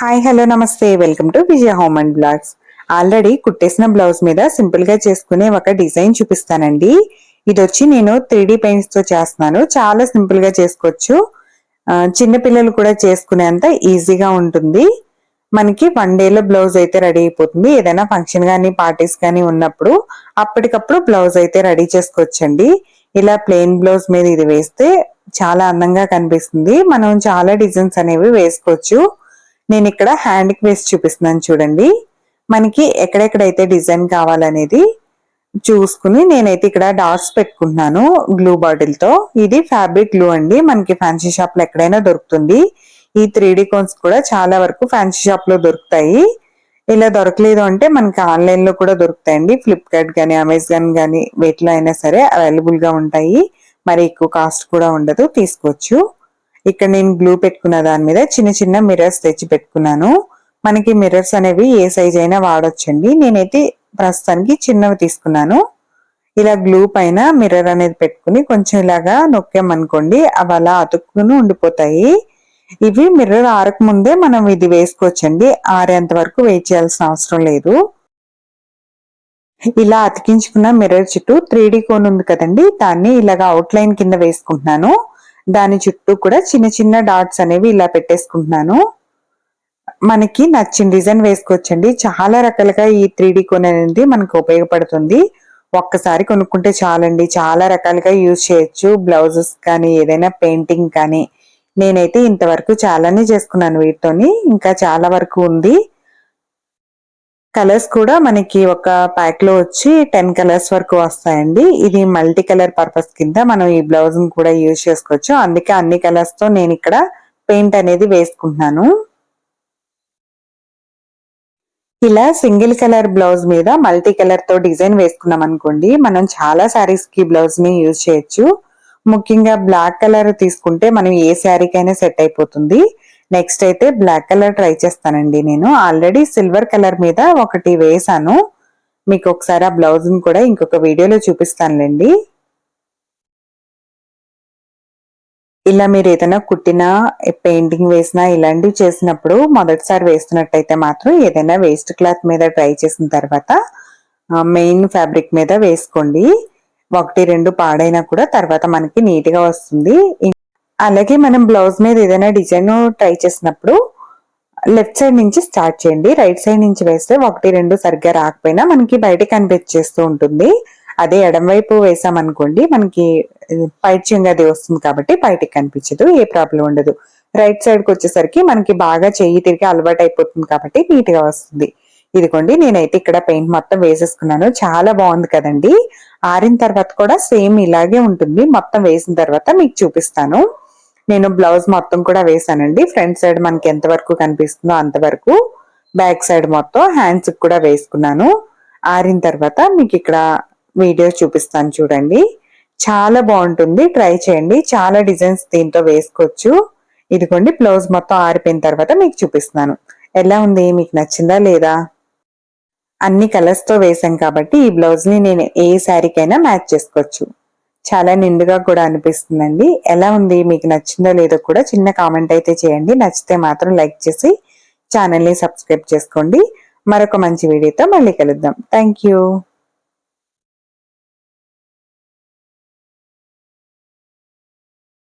Hi hello నమస్తే. Welcome to Vijaya home and blogs. Already కుట్టేసిన blouse మీద సింపుల్గా చేసుకునే ఒక డిజైన్ చూపిస్తానండి. ఇది వచ్చి నేను త్రీ పెయింట్స్తో చేస్తున్నాను. చాలా సింపుల్గా చేసుకోవచ్చు. చిన్నపిల్లలు చిన్న పిల్లలు కూడా చేసుకునేంత ఈజీగా ఉంటుంది. మనకి వన్ డేలో బ్లౌజ్ అయితే రెడీ అయిపోతుంది. ఏదైనా ఫంక్షన్ కానీ పార్టీస్ కానీ ఉన్నప్పుడు అప్పటికప్పుడు బ్లౌజ్ అయితే రెడీ చేసుకోవచ్చండి. ఇలా ప్లెయిన్ బ్లౌజ్ మీద ఇది వేస్తే చాలా అందంగా కనిపిస్తుంది. మనం చాలా డిజైన్స్ అనేవి వేసుకోవచ్చు. నేను ఇక్కడ హ్యాండ్ వేసి చూపిస్తున్నాను చూడండి. మనకి ఎక్కడెక్కడైతే డిజైన్ కావాలనేది చూసుకుని నేనైతే ఇక్కడ డాట్స్ పెట్టుకుంటున్నాను గ్లూ బాటిల్తో ఇది ఫ్యాబ్రిక్ గ్లూ అండి. మనకి ఫ్యాన్సీ షాప్లో ఎక్కడైనా దొరుకుతుంది. ఈ త్రీ కోన్స్ కూడా చాలా వరకు ఫ్యాన్సీ షాప్లో దొరుకుతాయి. ఇలా దొరకలేదు అంటే మనకి ఆన్లైన్లో కూడా దొరుకుతాయండి. ఫ్లిప్కార్ట్ కానీ అమెజాన్ కానీ వీటిలో అయినా సరే అవైలబుల్గా ఉంటాయి. మరి ఎక్కువ కాస్ట్ కూడా ఉండదు. తీసుకోవచ్చు. ఇక్కడ నేను గ్లూ పెట్టుకున్న దాని మీద చిన్న చిన్న మిర్రర్స్ తెచ్చి పెట్టుకున్నాను. మనకి మిర్రర్స్ అనేవి ఏ సైజ్ అయినా వాడొచ్చండి. నేనైతే ప్రస్తుతానికి చిన్నవి తీసుకున్నాను. ఇలా గ్లూ పైన మిర్రర్ అనేది పెట్టుకుని కొంచెం ఇలాగా నొక్కామనుకోండి అవి అలా అతుక్కుని ఉండిపోతాయి. ఇవి మిర్రర్ ఆరక ముందే మనం ఇది వేసుకోవచ్చండి. ఆరేంత వరకు వెయిట్ చేయాల్సిన అవసరం లేదు. ఇలా అతికించుకున్న మిర్రర్ చుట్టూ త్రీ కోన్ ఉంది కదండి. దాన్ని ఇలాగా అవుట్ లైన్ కింద వేసుకుంటున్నాను. దాని చుట్టూ కూడా చిన్న చిన్న డాట్స్ అనేవి ఇలా పెట్టేసుకుంటున్నాను. మనకి నచ్చిన డిజైన్ వేసుకోవచ్చండి. చాలా రకాలుగా ఈ త్రీ డి కోన్ అనేది మనకు ఉపయోగపడుతుంది. ఒక్కసారి కొనుక్కుంటే చాలండి. చాలా రకాలుగా యూజ్ చేయొచ్చు. బ్లౌజెస్ కానీ ఏదైనా పెయింటింగ్ కానీ. నేనైతే ఇంతవరకు చాలానే చేసుకున్నాను వీటితోని. ఇంకా చాలా వరకు ఉంది. కలర్స్ కూడా మనకి ఒక ప్యాక్లో వచ్చి టెన్ కలర్స్ వరకు వస్తాయండి. ఇది మల్టీ కలర్ పర్పస్ కింద మనం ఈ బ్లౌజ్ కూడా యూజ్ చేసుకోవచ్చు. అందుకే అన్ని కలర్స్తో నేను ఇక్కడ పెయింట్ అనేది వేసుకుంటున్నాను. ఇలా సింగిల్ కలర్ బ్లౌజ్ మీద మల్టీ కలర్తో డిజైన్ వేసుకున్నాం అనుకోండి మనం చాలా సారీస్కి బ్లౌజ్ని యూజ్ చేయొచ్చు. ముఖ్యంగా బ్లాక్ కలర్ తీసుకుంటే మనం ఏ శారీకైనా సెట్ అయిపోతుంది. నెక్స్ట్ అయితే బ్లాక్ కలర్ ట్రై చేస్తానండి నేను. ఆల్రెడీ సిల్వర్ కలర్ మీద ఒకటి వేసాను మీకు ఒకసారి ఆ బ్లౌజ్ని కూడా ఇంకొక వీడియోలో చూపిస్తానులేండి. ఇలా మీరు ఏదైనా కుట్టినా పెయింటింగ్ వేసినా ఇలాంటివి చేసినప్పుడు మొదటిసారి వేస్తున్నట్టయితే మాత్రం ఏదైనా వేస్ట్ క్లాత్ మీద ట్రై చేసిన తర్వాత మెయిన్ ఫ్యాబ్రిక్ మీద వేసుకోండి. ఒకటి రెండు పాడైనా కూడా తర్వాత మనకి నీట్గా వస్తుంది. అలాగే మనం బ్లౌజ్ మీద ఏదైనా డిజైన్ ట్రై చేసినప్పుడు లెఫ్ట్ సైడ్ నుంచి స్టార్ట్ చేయండి. రైట్ సైడ్ నుంచి వేస్తే ఒకటి రెండు సరిగ్గా రాకపోయినా మనకి బయట కనిపించేస్తూ ఉంటుంది. అదే ఎడం వైపు వేసామనుకోండి మనకి పైచ్యంగా అది వస్తుంది కాబట్టి బయటకి కనిపించదు ఏ ప్రాబ్లం ఉండదు. రైట్ సైడ్కి వచ్చేసరికి మనకి బాగా చెయ్యి తిరిగి అలవాటు అయిపోతుంది కాబట్టి నీట్గా వస్తుంది. ఇదిగోండి నేనైతే ఇక్కడ పెయింట్ మొత్తం వేసేసుకున్నాను. చాలా బాగుంది కదండి. ఆరిన తర్వాత కూడా సేమ్ ఇలాగే ఉంటుంది. మొత్తం వేసిన తర్వాత మీకు చూపిస్తాను. నేను బ్లౌజ్ మొత్తం కూడా వేసానండి ఫ్రంట్ సైడ్ మనకి ఎంత వరకు కనిపిస్తుందో అంతవరకు బ్యాక్ సైడ్ మొత్తం హ్యాండ్స్ కూడా వేసుకున్నాను. ఆరిన తర్వాత మీకు ఇక్కడ వీడియో చూపిస్తాను చూడండి. చాలా బాగుంటుంది. ట్రై చేయండి. చాలా డిజైన్స్ దీంతో వేసుకోవచ్చు. ఇదిగోండి బ్లౌజ్ మొత్తం ఆరిపోయిన తర్వాత మీకు చూపిస్తున్నాను. ఎలా ఉంది? మీకు నచ్చిందా లేదా? అన్ని కలర్స్తో వేసాం కాబట్టి ఈ బ్లౌజ్ని నేను ఏ శారీకైనా మ్యాచ్ చేసుకోవచ్చు. చాలా నిండుగా కూడా అనిపిస్తుందండి. ఎలా ఉంది? మీకు నచ్చిందో లేదో కూడా చిన్న కామెంట్ అయితే చేయండి. నచ్చితే మాత్రం లైక్ చేసి ఛానల్ని సబ్స్క్రైబ్ చేసుకోండి. మరొక మంచి వీడియోతో మళ్ళీ కలుద్దాం. Thank you.